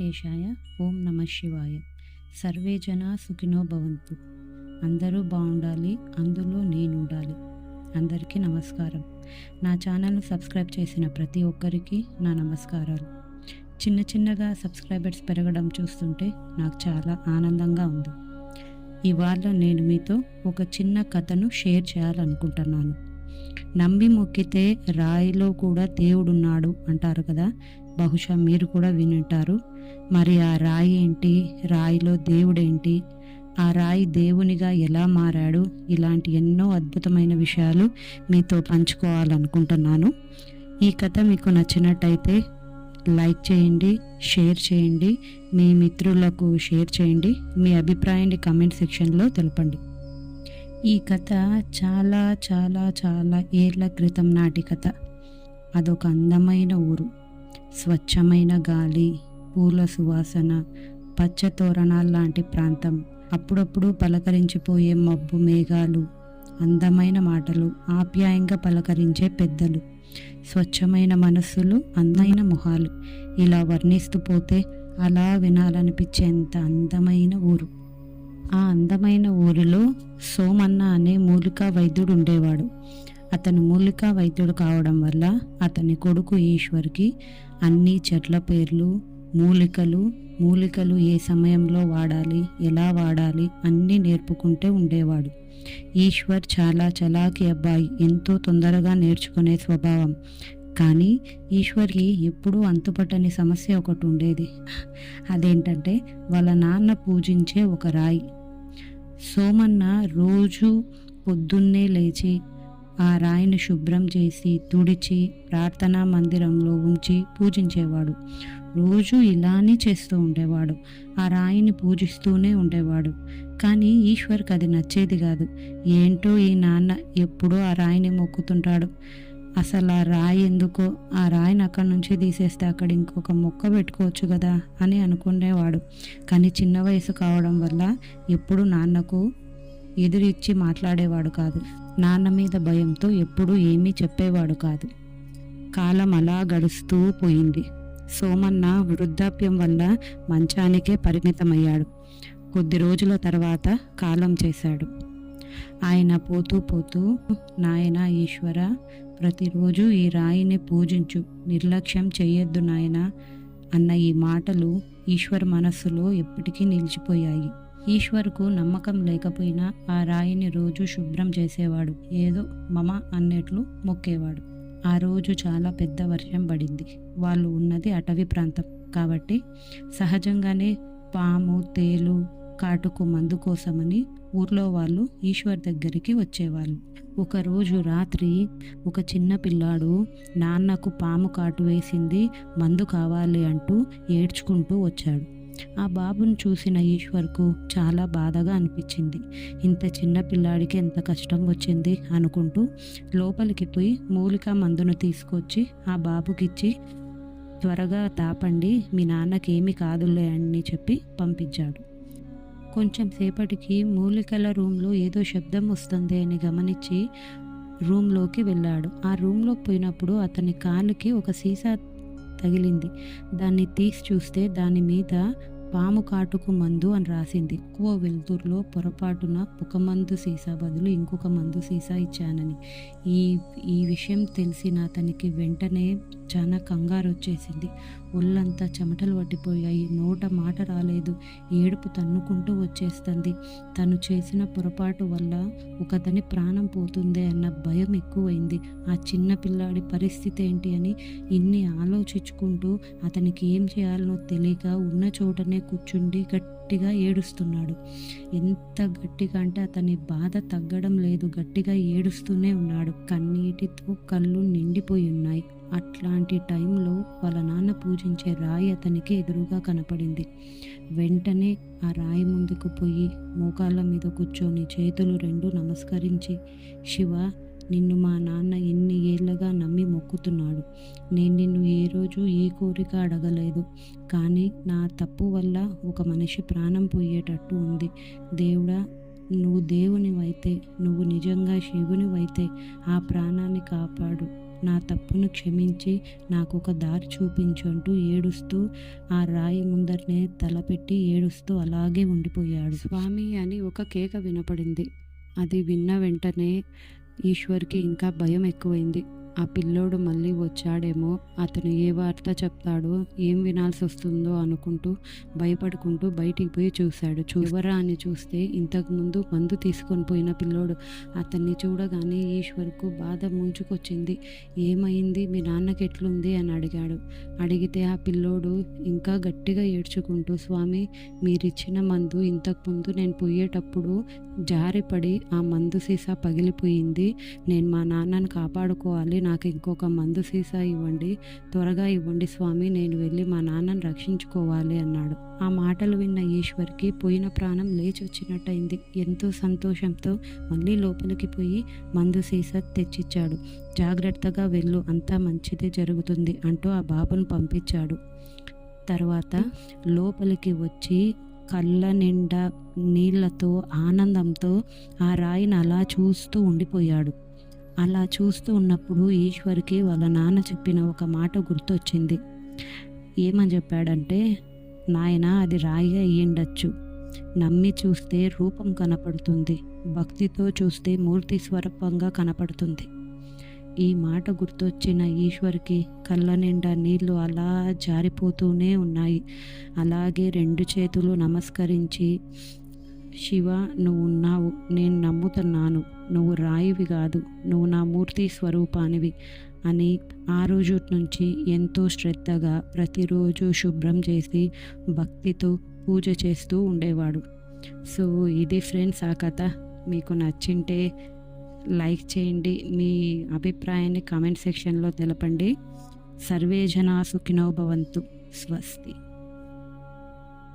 వెంకటేశాయ ఓం నమ శివాయ. సర్వే జన సుఖినో భవంతు. అందరూ బాగుండాలి అందులో నేను ఉండాలి అందరికీ నమస్కారం. నా ఛానల్ను సబ్స్క్రైబ్ చేసిన ప్రతి ఒక్కరికి నా నమస్కారాలు. చిన్న చిన్నగా సబ్స్క్రైబర్స్ పెరగడం చూస్తుంటే నాకు చాలా ఆనందంగా ఉంది. ఇవాళ నేను మీతో ఒక చిన్న కథను షేర్ చేయాలనుకుంటున్నాను. నమ్మి మొక్కితే రాయిలో కూడా దేవుడున్నాడు అంటారు కదా? బహుశా మీరు కూడా వినుంటారు. మరి ఆ రాయి ఏంటి? రాయిలో దేవుడేంటి? ఆ రాయి దేవునిగా ఎలా మారాడు? ఇలాంటి ఎన్నో అద్భుతమైన విషయాలు మీతో పంచుకోవాలనుకుంటున్నాను. ఈ కథ మీకు నచ్చినట్టయితే లైక్ చేయండి షేర్ చేయండి మీ మిత్రులకు షేర్ చేయండి మీ అభిప్రాయాన్ని కమెంట్ సెక్షన్లో తెలపండి. ఈ కథ చాలా చాలా చాలా ఏళ్ళ క్రితం నాటి కథ. అదొక అందమైన ఊరు. స్వచ్ఛమైన గాలి పూల సువాసన పచ్చ తోరణాల లాంటి ప్రాంతం. అప్పుడప్పుడు పలకరించిపోయే మబ్బు మేఘాలు అందమైన మాటలు ఆప్యాయంగా పలకరించే పెద్దలు స్వచ్ఛమైన మనస్సులు అందమైన మొహాలు. ఇలా వర్ణిస్తూ పోతే అలా వినాలనిపించేంత అందమైన ఊరు. ఆ అందమైన ఊరిలో సోమన్న అనే మూలికా వైద్యుడు ఉండేవాడు. అతను మూలికా వైద్యుడు కావడం వల్ల అతని కొడుకు ఈశ్వర్కి అన్ని చెట్ల పేర్లు మూలికలు మూలికలు ఏ సమయంలో వాడాలి ఎలా వాడాలి అన్నీ నేర్పుకుంటూ ఉండేవాడు. ఈశ్వర్ చాలా చలాకి అబ్బాయి ఎంతో తొందరగా నేర్చుకునే స్వభావం. కానీ ఈశ్వర్కి ఎప్పుడూ అంతుపట్టని సమస్య ఒకటి ఉండేది. అదేంటంటే వాళ్ళ నాన్న పూజించే ఒక రాయి. సోమన్న రోజు పొద్దున్నే లేచి ఆ రాయిని శుభ్రం చేసి తుడిచి ప్రార్థనా మందిరంలో ఉంచి పూజించేవాడు. రోజు ఇలానే చేస్తూ ఉండేవాడు. ఆ రాయిని పూజిస్తూనే ఉండేవాడు. కానీ ఈశ్వర్కి అది నచ్చేది కాదు. ఏంటో ఈ నాన్న ఎప్పుడూ ఆ రాయిని మొక్కుతుంటాడు. అసలు ఆ రాయి ఎందుకో ఆ రాయిని అక్కడి నుంచి తీసేస్తే అక్కడ ఇంకొక మొక్క పెట్టుకోవచ్చు కదా అని అనుకునేవాడు. కానీ చిన్న వయసు కావడం వల్ల ఎప్పుడు నాన్నకు ఎదురిచ్చి మాట్లాడేవాడు కాదు. నాన్న మీద భయంతో ఎప్పుడూ ఏమీ చెప్పేవాడు కాదు. కాలం అలా గడుస్తూ పోయింది. సోమన్న వృద్ధాప్యం వల్ల మంచానికే పరిమితమయ్యాడు. కొద్ది రోజుల తర్వాత కాలం చేశాడు. ఆయన పోతూ పోతూ నాయన ఈశ్వర ప్రతిరోజు ఈ రాయిని పూజించు. నిర్లక్ష్యం చేయొద్దు నాయన అన్న ఈ మాటలు ఈశ్వర్ మనస్సులో ఎప్పటికీ నిలిచిపోయాయి. ఈశ్వర్కు నమ్మకం లేకపోయినా ఆ రాయిని రోజు శుభ్రం చేసేవాడు. ఏదో మమ అన్నట్లు మొక్కేవాడు. ఆ రోజు చాలా పెద్ద వర్షం పడింది. వాళ్ళు ఉన్నది అటవీ ప్రాంతం. కాబట్టి సహజంగానే పాము తేలు కాటుకు మందు కోసమని ఊర్లో వాళ్ళు ఈశ్వర్ దగ్గరికి వచ్చేవాళ్ళు. ఒకరోజు రాత్రి ఒక చిన్న పిల్లాడు నాన్నకు పాము కాటు వేసింది మందు కావాలి అంటూ ఏడ్చుకుంటూ వచ్చాడు. ఆ బాబును చూసిన ఈశ్వర్కు చాలా బాధగా అనిపించింది. ఇంత చిన్న పిల్లాడికి ఎంత కష్టం వచ్చింది అనుకుంటూ లోపలికి పోయి మూలిక మందును తీసుకొచ్చి ఆ బాబుకిచ్చి త్వరగా తాపండి మీ నాన్నకేమి కాదులే అని చెప్పి పంపించాడు. కొంచెం సేపటికి మూలికల రూమ్లో ఏదో శబ్దం వస్తుంది అని గమనించి రూమ్లోకి వెళ్ళాడు. ఆ రూమ్లోకి పోయినప్పుడు అతని కాలుకి ఒక సీసా తగిలింది. దాన్ని తీసి చూస్తే దాని మీద పాము కాటుకు మందు అని రాసింది. ఎక్కువ వెలుతురులో పొరపాటున ఒక మందు సీసా బదులు ఇంకొక మందు సీసా ఇచ్చానని. ఈ ఈ విషయం తెలిసిన అతనికి వెంటనే చాలా కంగారు వచ్చేసింది. ఒళ్ళంతా చెమటలు పట్టిపోయాయి. నోట మాట రాలేదు. ఏడుపు తన్నుకుంటూ వచ్చేస్తుంది. తను చేసిన పొరపాటు వల్ల ఒకతని ప్రాణం పోతుంది అన్న భయం ఎక్కువైంది. ఆ చిన్న పిల్లాడి పరిస్థితి ఏంటి అని ఇన్ని ఆలోచించుకుంటూ అతనికి ఏం చేయాలనో తెలియక ఉన్న చోటనే కూర్చుండి గట్టి గట్టిగా ఏడుస్తున్నాడు. ఎంత గట్టిగా అంటే అతని బాధ తగ్గడం లేదు. గట్టిగా ఏడుస్తూనే ఉన్నాడు. కన్నీటితో కళ్ళు నిండిపోయి ఉన్నాయి. అట్లాంటి టైంలో వాళ్ళ నాన్న పూజించే రాయి అతనికి ఎదురుగా కనపడింది. వెంటనే ఆ రాయి ముందుకు పోయి మోకాళ్ళ మీద కూర్చొని చేతులు రెండు నమస్కరించి శివ నిన్ను మా నాన్న ఎన్ని ఏళ్ళగా నమ్మి మొక్కుతున్నాడు. నేను నిన్ను ఏ రోజు ఏ కోరిక అడగలేదు. కానీ నా తప్పు వల్ల ఒక మనిషి ప్రాణం పోయేటట్టు ఉంది. దేవుడా నువ్వు దేవునివైతే నువ్వు నిజంగా శివునివైతే ఆ ప్రాణాన్ని కాపాడు. నా తప్పును క్షమించి నాకు ఒక దారి చూపించు అంటూ ఏడుస్తూ ఆ రాయి ముందరనే తలపెట్టి ఏడుస్తూ అలాగే ఉండిపోయాడు. స్వామి అని ఒక కేక వినపడింది. అది విన్న వెంటనే ఈశ్వర్కి ఇంకా భయం ఎక్కువైంది. ఆ పిల్లోడు మళ్ళీ వచ్చాడేమో అతను ఏ వార్త చెప్తాడో ఏం వినాల్సి వస్తుందో అనుకుంటూ భయపడుకుంటూ బయటికి పోయి చూశాడు. చూవరా అని చూస్తే ఇంతకుముందు మందు తీసుకొని పోయిన పిల్లోడు అతన్ని చూడగానే ఈశ్వర్కు బాధ ముంచుకొచ్చింది. ఏమైంది? మీ నాన్నకి ఎట్లుంది? అని అడిగాడు. అడిగితే ఆ పిల్లోడు ఇంకా గట్టిగా ఏడ్చుకుంటూ స్వామి మీరిచ్చిన మందు ఇంతకుముందు నేను పోయేటప్పుడు జారిపడి ఆ మందు సీసా పగిలిపోయింది. నేను మా నాన్నని కాపాడుకోవాలి. నాకు ఇంకొక మందు సీసా ఇవ్వండి త్వరగా ఇవ్వండి స్వామి నేను వెళ్ళి మా నాన్నని రక్షించుకోవాలి అన్నాడు. ఆ మాటలు విన్న ఈశ్వర్కి పోయిన ప్రాణం లేచి వచ్చినట్టయింది ఎంతో సంతోషంతో మళ్ళీ లోపలికి పోయి మందు సీసా తెచ్చిచ్చాడు. జాగ్రత్తగా వెళ్ళు అంతా మంచిదే జరుగుతుంది అంటూ ఆ బాబును పంపించాడు. తర్వాత లోపలికి వచ్చి కళ్ళ నిండా నీళ్ళతో ఆనందంతో ఆ రాయిని అలా చూస్తూ ఉండిపోయాడు. అలా చూస్తూ ఉన్నప్పుడు ఈశ్వర్కి వాళ్ళ నాన్న చెప్పిన ఒక మాట గుర్తొచ్చింది. ఏమని చెప్పాడంటే నాయన అది రాయి అయ్యిండొచ్చు నమ్మి చూస్తే రూపం కనపడుతుంది. భక్తితో చూస్తే మూర్తి స్వరూపంగా కనపడుతుంది. ఈ మాట గుర్తొచ్చిన ఈశ్వర్కి కళ్ళ నిండా నీళ్ళు అలా జారిపోతూనే ఉన్నాయి. అలాగే రెండు చేతులు నమస్కరించి శివ నువ్వు ఉన్నావు. నేను నమ్ముతున్నాను. నువ్వు రాయివి కాదు. నువ్వు నా మూర్తి స్వరూపానివి అని ఆ రోజు నుంచి ఎంతో శ్రద్ధగా ప్రతిరోజు శుభ్రం చేసి భక్తితో పూజ చేస్తూ ఉండేవాడు. సో ఇది ఫ్రెండ్స్ ఆ కథ. మీకు నచ్చింటే లైక్ చేయండి. మీ అభిప్రాయాన్ని కామెంట్ సెక్షన్లో తెలపండి. సర్వే జనా సుఖినో భవంతు. స్వస్తి.